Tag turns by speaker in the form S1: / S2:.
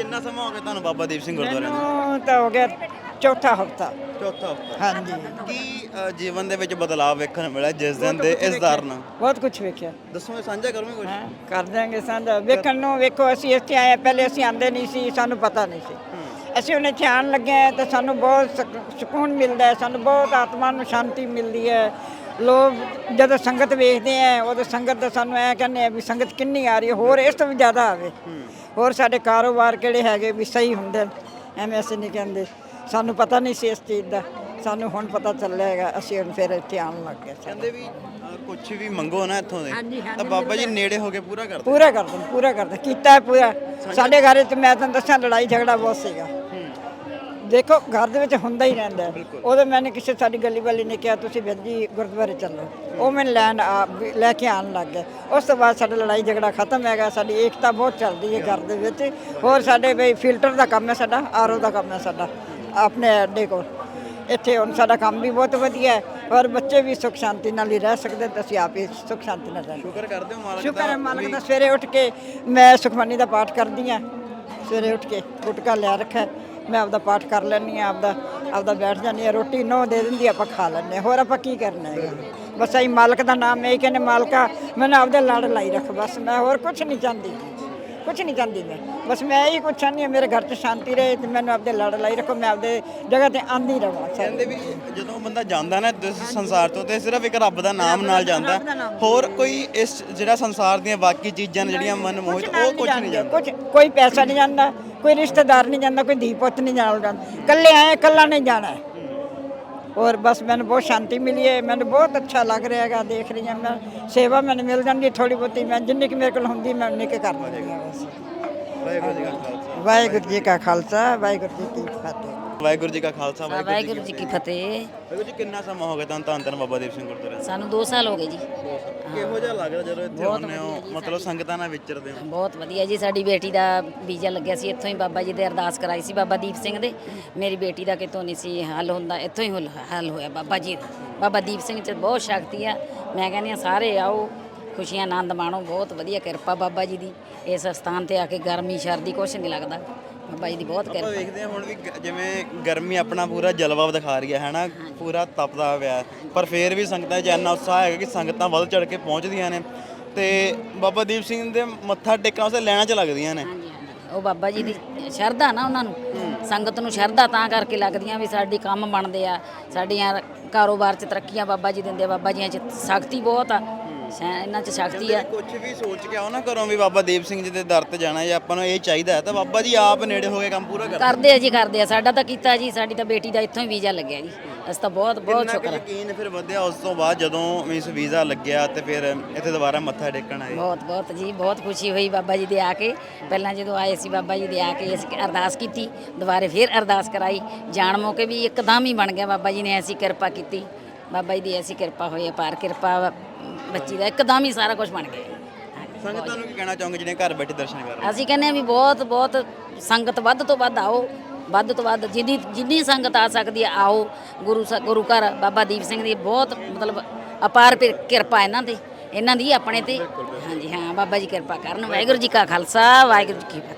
S1: ਕਿੰਨਾ ਸਮਾਂ ਹੋ ਗਿਆ ਤੁਹਾਨੂੰ ਬਾਬਾ ਦੀਪ ਸਿੰਘ ਗੁਰਦੁਆਰੇ ਨੂੰ?
S2: ਮੈਨੂੰ ਤਾਂ ਹੋ ਗਿਆ ਚੌਥਾ ਹਫਤਾ।
S1: ਚੌਥਾ ਹਫਤਾ।
S2: ਹਾਂਜੀ।
S1: ਕੀ ਅ, ਜੀਵਨ ਦੇ ਵਿੱਚ ਬਦਲਾਅ ਵੇਖਣ ਨੂੰ ਮਿਲਿਆ ਜਿਸ ਦਿਨ ਦੇ ਇਸ ਦਰ ਨਾਲ
S2: ਬਹੁਤ ਕੁਝ ਵੇਖਿਆ।
S1: ਦੱਸੋਗੇ ਸਾਂਝਾ ਕਰੋਗੇ ਕੁਝ
S2: ਹਾਂ? ਕਰ ਦਿਆਂਗੇ ਸਾਂਝਾ। ਵੇਖਣ ਨੂੰ ਵੇਖੋ ਅਸੀਂ ਇੱਥੇ ਆਏ ਪਹਿਲੇ ਅਸੀਂ ਆਂਦੇ ਨਹੀਂ ਸੀ ਸਾਨੂੰ ਪਤਾ ਨਹੀਂ ਸੀ। ਅਸੀਂ ਉਹਨੇ ਧਿਆਨ ਲੱਗੇ ਹਾਂ ਤਾਂ ਸਾਨੂੰ ਬਹੁਤ ਸਕੂ- ਸਕੂਨ ਮਿਲਦਾ ਹੈ ਸਾਨੂੰ ਬਹੁਤ ਆਤਮਾ ਨੂੰ ਸ਼ਾਂਤੀ ਮਿਲਦੀ ਹੈ। ਲੋਕ ਜਦੋਂ ਸੰਗਤ ਵੇਖਦੇ ਆ ਉਦੋਂ ਸੰਗਤ ਦਾ ਸਾਨੂੰ ਐ ਕਹਿੰਦੇ ਆ ਵੀ ਸੰਗਤ ਕਿੰਨੀ ਆ ਰਹੀ ਹੈ ਹੋਰ ਇਸ ਤੋਂ ਵੀ ਜ਼ਿਆਦਾ ਆਵੇ। ਹੋਰ ਸਾਡੇ ਕਾਰੋਬਾਰ ਕਿਹੜੇ ਹੈਗੇ ਵੀ ਸਹੀ ਹੁੰਦੇ ਨੇ ਐਵੇਂ ਅਸੀਂ ਨਹੀਂ ਕਹਿੰਦੇ। ਸਾਨੂੰ ਪਤਾ ਨਹੀਂ ਸੀ ਇਸ ਚੀਜ਼ ਦਾ ਸਾਨੂੰ ਹੁਣ ਪਤਾ ਚੱਲਿਆ ਹੈਗਾ ਅਸੀਂ ਹੁਣ ਫਿਰ ਇੱਥੇ ਆਉਣ ਲੱਗ ਗਏ
S1: ਕਹਿੰਦੇ ਵੀ ਕੁਝ ਵੀ ਮੰਗੋ ਨਾ ਇੱਥੋਂ ਦੇ
S2: ਹਾਂਜੀ, ਹਾਂਜੀ,
S1: ਤਾਂ ਬਾਬਾ ਜੀ ਨੇੜੇ ਹੋ ਕੇ ਪੂਰਾ ਕਰਦੇ।
S2: ਪੂਰਾ ਕਰ ਦਿੰਦੇ ਪੂਰਾ ਕਰ ਦਿੰਦੇ ਕੀਤਾ ਹੈ ਪੂਰਾ। ਸਾਡੇ ਘਰ ਵਿੱਚ ਮੈਂ ਤੁਹਾਨੂੰ ਦੱਸਾਂ ਲੜਾਈ ਝਗੜਾ ਬਹੁਤ ਸੀਗਾ। ਦੇਖੋ ਘਰ ਦੇ ਵਿੱਚ ਹੁੰਦਾ ਹੀ ਰਹਿੰਦਾ ਹੈ। ਉਦੋਂ ਮੈंने ਕਿਸੇ ਸਾਡੀ ਗਲੀ ਵਾਲੀ ਨੇ ਕਿਹਾ ਤੁਸੀਂ ਵੀਰ ਜੀ ਗੁਰਦੁਆਰੇ ਚੱਲੋ। ਉਹ ਮੈਨੂੰ ਲੈਣ ਆ ਵੀ ਲੈ ਕੇ ਆਉਣ ਲੱਗ ਗਏ। ਉਸ ਤੋਂ ਬਾਅਦ ਸਾਡਾ ਲੜਾਈ ਝਗੜਾ ਖਤਮ ਹੈਗਾ ਸਾਡੀ ਏਕਤਾ ਬਹੁਤ ਚੱਲਦੀ ਹੈ ਘਰ ਦੇ ਵਿੱਚ। ਹੋਰ ਸਾਡੇ ਬਈ ਫਿਲਟਰ ਦਾ ਕੰਮ ਹੈ ਸਾਡਾ ਆਰਓ ਦਾ ਕੰਮ ਹੈ ਸਾਡਾ ਆਪਣੇ ਅੱਡੇ ਕੋਲ। ਇੱਥੇ ਹੁਣ ਸਾਡਾ ਕੰਮ ਵੀ ਬਹੁਤ ਵਧੀਆ ਹੈ ਔਰ ਬੱਚੇ ਵੀ ਸੁਖ ਸ਼ਾਂਤੀ ਨਾਲ ਹੀ ਰਹਿ ਸਕਦੇ ਤੇ ਅਸੀਂ ਆਪ ਹੀ ਸੁਖ ਸ਼ਾਂਤੀ ਨਾਲ ਰਹਿੰਦੇ
S1: ਸ਼ੁਕਰ ਕਰਦੇ ਹੋ ਮਾਲਕ
S2: ਸ਼ੁਕਰ ਹੈ ਮਾਲਕ ਦਾ ਸਵੇਰੇ ਉੱਠ ਕੇ ਮੈਂ ਸੁਖਮਨੀ ਦਾ ਪਾਠ ਕਰਦੀ ਆ ਸਵੇਰੇ ਉੱਠ ਕੇ ਗੁਟਕਾ ਲਿਆ ਰੱਖਿਆ। ਮੈਂ ਆਪਦਾ ਪਾਠ ਕਰ ਲੈਂਦੀ ਆ ਆਪਦਾ ਆਪਦਾ ਬੈਠ ਜਾਂਦੀ ਆ ਰੋਟੀ ਨੋ ਦੇ ਦਿੰਦੀ ਆਪਾਂ ਖਾ ਲੈਂਦੇ ਹਾਂ। ਹੋਰ ਆਪਾਂ ਕੀ ਕਰਨਾ ਹੈਗਾ? ਬਸ ਅਸੀਂ ਮਾਲਕ ਦਾ ਨਾਮ ਮੈਂ ਹੀ ਕਹਿੰਦੇ ਮਾਲਕਾ ਮੈਨੂੰ ਆਪਦੇ ਲੜ ਲਾਈ ਰੱਖ ਬਸ ਮੈਂ ਹੋਰ ਕੁਝ ਨਹੀਂ ਚਾਹੁੰਦੀ। ਕੁਝ ਨਹੀਂ ਚਾਹੁੰਦੀ ਮੈਂ। ਬਸ ਮੈਂ ਇਹੀ ਕੁਝ ਚਾਹੁੰਦੀ ਹਾਂ ਮੇਰੇ ਘਰ 'ਚ ਸ਼ਾਂਤੀ ਰਹੇ ਤੇ ਮੈਨੂੰ ਆਪਦੇ ਲੜ ਲਾਈ ਰੱਖੋ ਮੈਂ ਆਪਦੇ ਜਗ੍ਹਾ ਤੇ ਆਂਦੀ ਰਵਾਂ।
S1: ਕਹਿੰਦੇ ਵੀ ਜਦੋਂ ਬੰਦਾ ਜਾਂਦਾ ਨਾ ਇਸ ਸੰਸਾਰ ਤੋਂ ਤੇ ਸਿਰਫ ਇੱਕ ਰੱਬ ਦਾ ਨਾਮ ਨਾਲ ਜਾਂਦਾ। ਹੋਰ ਕੋਈ ਇਸ ਜਿਹੜਾ ਸੰਸਾਰ ਦੀਆਂ ਬਾਕੀ ਚੀਜ਼ਾਂ ਨੇ ਜਿਹੜੀਆਂ ਮਨ ਮੋਹਿਤ ਉਹ ਕੁਝ ਨਹੀਂ ਜਾਂਦਾ।
S2: ਕੁਝ ਕੋਈ ਪੈਸਾ ਨਹੀਂ ਜਾਂਦਾ। ਕੋਈ ਰਿਸ਼ਤੇਦਾਰ ਨਹੀਂ ਜਾਂਦਾ ਕੋਈ ਧੀ ਪੁੱਤ ਨਹੀਂ ਜਾਣਾ ਜਾਂਦਾ ਕੱਲੇ ਆਏ ਕੱਲਾ ਨਹੀਂ ਜਾਣਾ। ਔਰ ਬਸ ਮੈਨੂੰ ਬਹੁਤ ਸ਼ਾਂਤੀ ਮਿਲੀ ਹੈ ਮੈਨੂੰ ਬਹੁਤ ਅੱਛਾ ਲੱਗ ਰਿਹਾ ਹੈਗਾ ਦੇਖ ਰਹੀ ਹਾਂ ਮੈਂ। ਸੇਵਾ ਮੈਨੂੰ ਮਿਲ ਜਾਂਦੀ ਥੋੜੀ ਬਹੁਤੀ ਮੈਂ ਜਿੰਨੀ ਕਿ ਮੇਰੇ ਕੋਲ ਹੁੰਦੀ ਮੈਂ ਉਨੀ ਕੁ ਕਰ ਲੈਂਦੀ ਹਾਂ ਬਸ।
S1: ਵਾਹਿਗੁਰੂ ਜੀ ਕਾ ਖਾਲਸਾ
S2: ਵਾਹਿਗੁਰੂ ਜੀ ਕੀ ਫਤਿਹ।
S1: ਵਾਹਿਗੁਰੂ ਜੀ ਕਾ ਖਾਲਸਾ
S3: ਵਾਹਿਗੁਰੂ ਜੀ ਕੀ ਫਤਿਹ।
S1: ਵਾਹਿਗੁਰੂ ਜੀ ਕਿੰਨਾ ਸਮਾਂ ਹੋ ਗਿਆ ਤੁਹਾਨੂੰ ਧੰਨ ਧੰਨ ਬਾਬਾ ਦੀਪ ਸਿੰਘ ਗੁਰਦੁਆਰੇ
S3: ਸਾਨੂੰ 2 ਸਾਲ ਹੋ ਗਏ ਜੀ।
S1: ਕਿਹੋ ਜਿਹਾ ਲੱਗਦਾ ਜਦੋਂ ਇੱਥੇ ਆਉਂਦੇ ਹੋ? ਮਤਲਬ ਸੰਗਤਾਂ ਨਾਲ ਵਿਚਰਦੇ ਹੋ?
S3: ਬਹੁਤ ਵਧੀਆ ਜੀ ਸਾਡੀ ਬੇਟੀ ਦਾ ਵੀਜ਼ਾ ਲੱਗਿਆ ਸੀ ਇੱਥੋਂ ਹੀ ਬਾਬਾ ਜੀ ਦੇ ਅਰਦਾਸ ਕਰਾਈ ਸੀ ਬਾਬਾ ਦੀਪ ਸਿੰਘ ਦੇ। ਮੇਰੀ ਬੇਟੀ ਦਾ ਕਿਤੋਂ ਨਹੀਂ ਸੀ ਹੱਲ ਹੁੰਦਾ ਇੱਥੋਂ ਹੀ ਹੁਲ- ਹੋਇਆ ਬਾਬਾ ਜੀ। ਬਾਬਾ ਦੀਪ ਸਿੰਘ ਚ ਬਹੁਤ ਸ਼ਕਤੀ ਆ। ਮੈਂ ਕਹਿੰਦੀ ਆ ਸਾਰੇ ਆਓ ਖੁਸ਼ੀਆਂ ਆਨੰਦ ਮਾਣੋ ਬਹੁਤ ਵਧੀਆ ਕਿਰਪਾ ਬਾਬਾ ਜੀ ਦੀ। ਇਸ ਸਥਾਨ ਤੇ ਆ ਕੇ ਗਰਮੀ ਸਰਦੀ ਕੁਛ ਨਹੀਂ ਲੱਗਦਾ। ਬਾਬਾ ਜੀ ਦੀ ਬਹੁਤ
S1: ਆਪਾਂ
S3: ਕਿਰਪਾ।
S1: ਵੇਖਦੇ ਹਾਂ ਹੁਣ ਵੀ ਗ- ਜਿਵੇਂ ਗਰਮੀ ਆਪਣਾ ਪੂਰਾ ਜਲਵਾ ਦਿਖਾ ਰਹੀ ਹੈ ਹੈਨਾ? ਪੂਰਾ ਤਪਦਾ ਹੋਇਆ ਹੈ। ਪਰ ਫੇਰ ਵੀ ਸੰਗਤਾਂ 'ਚ ਇੰਨਾ ਉਤਸ਼ਾਹ ਹੈਗਾ ਕਿ ਸੰਗਤਾਂ ਵੱਧ ਚੜ ਕੇ ਪਹੁੰਚਦੀਆਂ ਨੇ। ਤੇ ਬਾਬਾ ਦੀਪ ਸਿੰਘ ਦੇ ਮੱਥਾ ਟੇਕਣ ਵਾਸਤੇ ਲੈਣਾ ਚ ਲੱਗਦੀਆਂ ਨੇ।
S3: ਹਾਂਜੀ ਹਾਂਜੀ। ਉਹ ਬਾਬਾ ਜੀ ਦੀ ਸ਼ਰਧਾ ਨਾ ਉਹਨਾਂ ਨੂੰ। ਸੰਗਤ ਨੂੰ ਸ਼ਰਧਾ ਤਾਂ ਕਰਕੇ ਲੱਗਦੀਆਂ ਵੀ ਸਾਡੀ ਕੰਮ ਬਣਦੇ ਆ। ਸਾਡੀਆਂ ਕਾਰੋਬਾਰ 'ਚ ਤਰੱਕੀਆਂ ਬਾਬਾ ਜੀ ਦਿੰਦੇ ਆ। ਬਾਬਾ ਜੀਆਂ 'ਚ ਸ਼ਕਤੀ ਬਹੁਤ ਆ। ਸ਼ੈ- ਇਹਨਾਂ 'ਚ ਸ਼ਕਤੀ ਆ
S1: ਕੁਝ ਵੀ ਸੋਚ ਕੇ ਆਓ ਨਾ ਕਰੋ ਵੀ ਬਾਬਾ ਦੀਪ ਸਿੰਘ ਜੀ ਦੇ ਦਰ ਤੇ ਜਾਣਾ ਜਾਂ ਆਪਾਂ ਨੂੰ ਇਹ ਚਾਹੀਦਾ ਹੈ ਤਾਂ ਬਾਬਾ ਜੀ ਆਪ ਨੇੜੇ ਹੋ ਕੇ ਕੰਮ ਪੂਰਾ ਕਰਦੇ।
S3: ਕਰਦੇ ਆ ਜੀ ਕਰਦੇ ਆ। ਸਾਡਾ ਤਾਂ ਕੀਤਾ ਜੀ ਸਾਡੀ ਤਾਂ ਬੇਟੀ ਦਾ ਇੱਥੋਂ ਹੀ ਵੀਜ਼ਾ ਲੱਗਿਆ ਜੀ। ਅਸੀਂ ਤਾਂ ਬਹੁਤ ਬਹੁਤ
S1: ਕਿੰਨਾ ਕੁ
S3: ਸ਼ੁਕਰ ਆ।
S1: ਯਕੀਨ ਫਿਰ ਵਧਿਆ ਉਸ ਤੋਂ ਬਾਅਦ ਜਦੋਂ ਮੀਨਸ ਵੀਜ਼ਾ ਲੱਗਿਆ ਤੇ ਫਿਰ ਇੱਥੇ ਦੁਬਾਰਾ ਮੱਥਾ ਟੇਕਣ ਆਏ?
S3: ਬਹੁਤ ਬਹੁਤ ਜੀ ਬਹੁਤ ਖੁਸ਼ੀ ਹੋਈ ਬਾਬਾ ਜੀ ਦੇ ਆ ਕੇ। ਪਹਿਲਾਂ ਜਦੋਂ ਆਏ ਸੀ ਬਾਬਾ ਜੀ ਦੇ ਆ ਕੇ ਅਸੀਂ ਅਰਦਾਸ ਕੀਤੀ ਦੁਬਾਰੇ ਫਿਰ ਅਰਦਾਸ ਕਰਾਈ। ਜਾਣ ਮੌਕੇ ਵੀ ਇੱਕਦਮ ਹੀ ਬਣ ਗਿਆ ਬਾਬਾ ਜੀ ਨੇ ਐਸੀ ਕਿਰਪਾ ਕੀਤੀ। ਬਾਬਾ ਜੀ ਦੀ ਐਸੀ ਕਿਰਪਾ ਹੋਈ ਅਪਾਰ ਕਿਰਪਾ ਬੱਚੀ ਦਾ ਇੱਕਦਮ ਹੀ ਸਾਰਾ ਕੁਝ ਬਣ ਗਿਆ
S1: ਸੰਗਤਾਂ ਨੂੰ ਕੀ ਕਹਿਣਾ ਚਾਹੋਗੇ ਜਿਹੜੇ ਘਰ ਬੈਠੇ ਦਰਸ਼ਨ ਕਰ ਰਹੇ
S3: ਅਸੀਂ ਕਹਿੰਦੇ ਆ ਵੀ ਬਹੁਤ ਬਹੁਤ ਸੰਗਤ ਵੱਧ ਤੋਂ ਵੱਧ ਆਓ ਵੱਧ ਤੋਂ ਵੱਧ ਜਿੰਨੀ ਜਿੰਨੀ ਸੰਗਤ ਆ ਸਕਦੀ ਹੈ ਆਓ। ਗੁਰੂ ਸ- ਗੁਰੂ ਘਰ ਬਾਬਾ ਦੀਪ ਸਿੰਘ ਦੀ ਬਹੁਤ ਮਤਲਬ ਅਪਾਰ ਪਿਰ- ਕਿਰਪਾ ਇਹਨਾਂ ਤੇ ਇਹਨਾਂ ਦੀ ਆਪਣੇ ਤੇ। ਹਾਂਜੀ ਹਾਂ ਬਾਬਾ ਜੀ ਕਿਰਪਾ ਕਰਨ। ਵਾਹਿਗੁਰੂ ਜੀ ਕਾ ਖਾਲਸਾ ਵਾਹਿਗੁਰੂ ਜੀ ਕੀ ਫਤਿਹ।